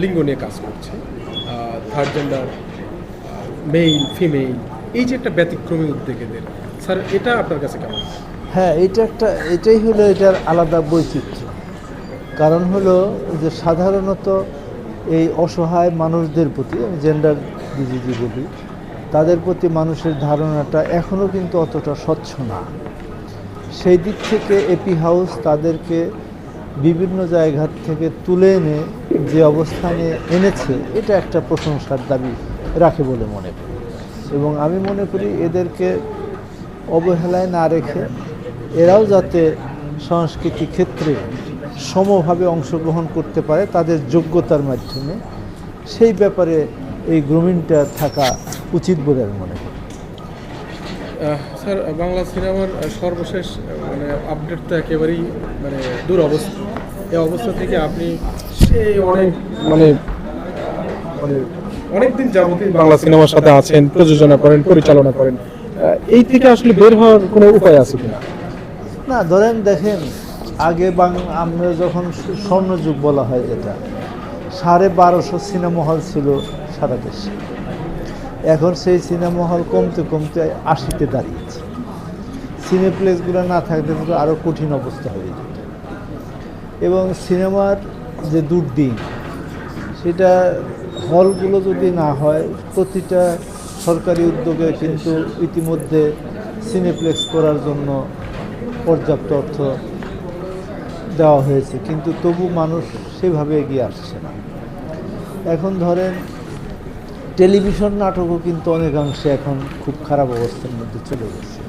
লিঙ্গ নিয়ে কাজ করছে। থার্ড জেন্ডার মেইল ফিমেইল এই যে একটা ব্যতিক্রমী উদ্যোগ এদের স্যার, এটা আপনার কাছে কেমন হ্যাঁ এটা একটা, এটাই হলো এটার আলাদা বৈচিত্র্য। কারণ হলো যে সাধারণত এই অসহায় মানুষদের প্রতি, আমি জেন্ডার ডিজিজি বলি, তাদের প্রতি মানুষের ধারণাটা এখনও কিন্তু অতটা স্বচ্ছ না। সেই দিক থেকে এপি হাউস তাদেরকে বিভিন্ন জায়গা থেকে তুলে এনে যে অবস্থানে এনেছে, এটা একটা প্রশংসার দাবি রাখে বলে মনে করি। এবং আমি মনে করি এদেরকে অবহেলায় না রেখে এরাও যাতে সংস্কৃতি ক্ষেত্রে সমভাবে অংশগ্রহণ করতে পারে তাদের যোগ্যতার মাধ্যমে, সেই ব্যাপারে এই গ্রুমিংটা থাকা উচিত বলে আমি মনে করি। স্যার, বাংলা সিনেমার সর্বশেষ মানে আপডেট তো একেবারেই মানে দূর অবস্থা এই অবস্থা থেকে আপনি সেই অনেক মানে মানে অনেকদিন যাবতীয় বাংলা সিনেমার সাথে আছেন, প্রযোজনা করেন, পরিচালনা করেন। এই থেকে আসলে বের হওয়ার কোনো উপায় আছে কিনা? না, ধরেন দেখেন, আগে বাং আমরা যখন সু- স্বর্ণযুগ বলা হয় যেটা সাড়ে বারোশো সিনেমা হল ছিল সারা দেশে। এখন সেই সিনেমা হল কমতে কমতে আশিতে দাঁড়িয়েছে। সিনেপ্লেক্সগুলো না থাকলে আরও কঠিন অবস্থা হয়ে যেত। এবং সিনেমার যে দুর্দিন, সেটা হলগুলো যদি না হয়, প্রতিটা সরকারি উদ্যোগে কিন্তু ইতিমধ্যে সিনেপ্লেক্স করার জন্য পর্যাপ্ত অর্থ দেওয়া হয়েছে। কিন্তু তবু মানুষ সেভাবে এগিয়ে আসছে না। এখন ধরেন, টেলিভিশন নাটকও কিন্তু অনেকাংশে এখন খুব খারাপ অবস্থার মধ্যে চলে গেছে।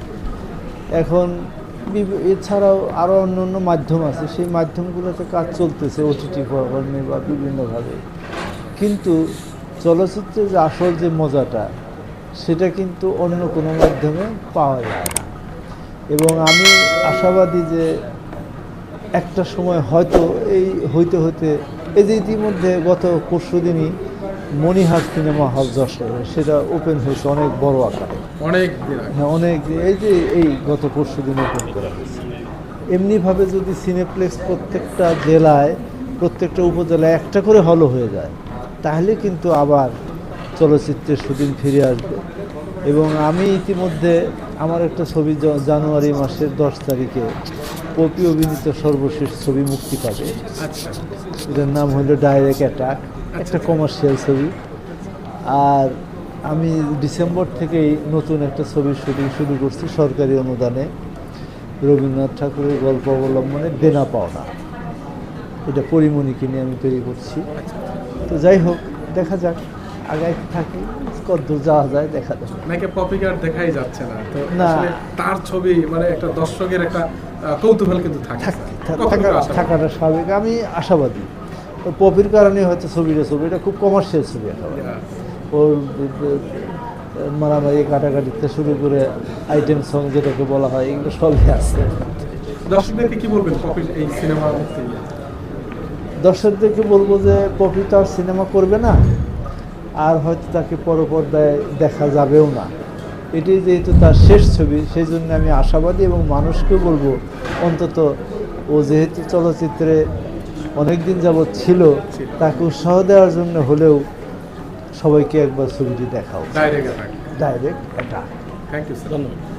এখন এছাড়াও আরও অন্য অন্য মাধ্যম আছে। সেই মাধ্যমগুলোতে কাজ চলতেছে ওটিটি ফর্মে বা বিভিন্নভাবে। কিন্তু চলচ্চিত্রের যে আসল যে মজাটা, সেটা কিন্তু অন্য কোনো মাধ্যমে পাওয়া যায় না। এবং আমি আশাবাদী যে একটা সময় হয়তো এই হইতে হইতে, এই যে ইতিমধ্যে গত পরশু দিনই মণিহার সিনেমা হল যশোরে সেটা ওপেন হয়েছে অনেক বড় আকারে। অনেক হ্যাঁ অনেক এই যে এই গত পরশু দিন ওপেন করা হয়েছে। এমনিভাবে যদি সিনেপ্লেক্স প্রত্যেকটা জেলায় প্রত্যেকটা উপজেলায় একটা করে হলও হয়ে যায় তাহলে কিন্তু আবার চলচ্চিত্রের শুটিং ফিরে আসবে। এবং আমি ইতিমধ্যে আমার একটা ছবি জানুয়ারি মাসের দশ তারিখে পপি অভিনীত সর্বশেষ ছবি মুক্তি পাবে। আচ্ছা। এটার নাম হলো ডাইরেক্ট অ্যাটাক একটা কমার্শিয়াল ছবি। আর আমি ডিসেম্বর থেকেই নতুন একটা ছবির শুটিং শুরু করছি সরকারি অনুদানে। রবীন্দ্রনাথ ঠাকুরের গল্প অবলম্বনে দেনা পাওনা। এটা পরিমণিকে নিয়ে আমি তৈরি করছি। তো যাই হোক দেখা যাক। আগায় থাকি কতদূর যাওয়া যায় দেখা যাক। নাকি পপিকার দেখাই যাচ্ছে না। তো না। তার ছবি মানে একটা দর্শকের একটা কৌতূহল কিন্তু থাকা- থাকাটা স্বাভাবিক। আমি আশাবাদী। তো পপির কারণে হয়তো ছবিটা ছবি এটা খুব কমার্শিয়াল ছবি একেবারে. ওর মারামারি কাটাকাটিতে শুরু করে আইটেম সং যেটাকে বলা হয় এগুলো সবই আছে দর্শকদেরকে কি বলবেন পপির এই সিনেমা দর্শকদেরকে বলব যে পপি তো আর সিনেমা করবে না আর হয়তো তাকে পরপর্দায় দেখা যাবেও না এটি যেহেতু তার শেষ ছবি সেই জন্য আমি আশাবাদী এবং মানুষকেও বলব অন্তত ও যেহেতু চলচ্চিত্রে অনেক দিন যাবৎ ছিল তাকে উৎসাহ দেওয়ার জন্য হলেও সবাইকে একবার ছবিটি দেখাও। ডাইরেক্ট ডাইরেক্ট এটা থ্যাংক ইউ স্যার ধন্যবাদ।